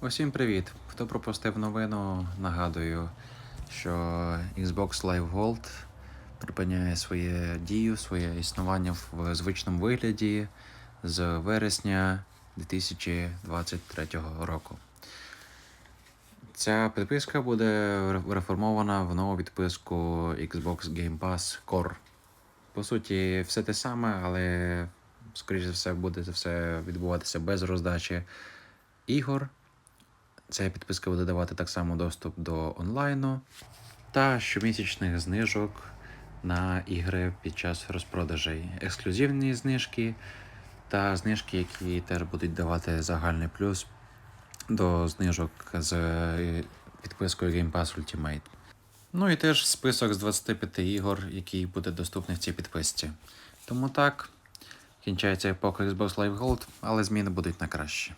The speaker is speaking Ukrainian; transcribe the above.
Усім привіт! Хто пропустив новину, нагадую, що Xbox Live Gold припиняє своє дію, своє існування в звичному вигляді з вересня 2023 року. Ця підписка буде реформована в нову підписку Xbox Game Pass Core. По суті, все те саме, але, скоріш за все, буде це все відбуватися без роздачі ігор. Ця підписка буде давати так само доступ до онлайну та щомісячних знижок на ігри під час розпродажей, ексклюзивні знижки та знижки, які теж будуть давати загальний плюс до знижок з е, підпискою Game Pass Ultimate. Ну і теж список з 25 ігор, який буде доступний в цій підписці. Тому так, кінчається епоха Xbox Live Gold, але зміни будуть на краще.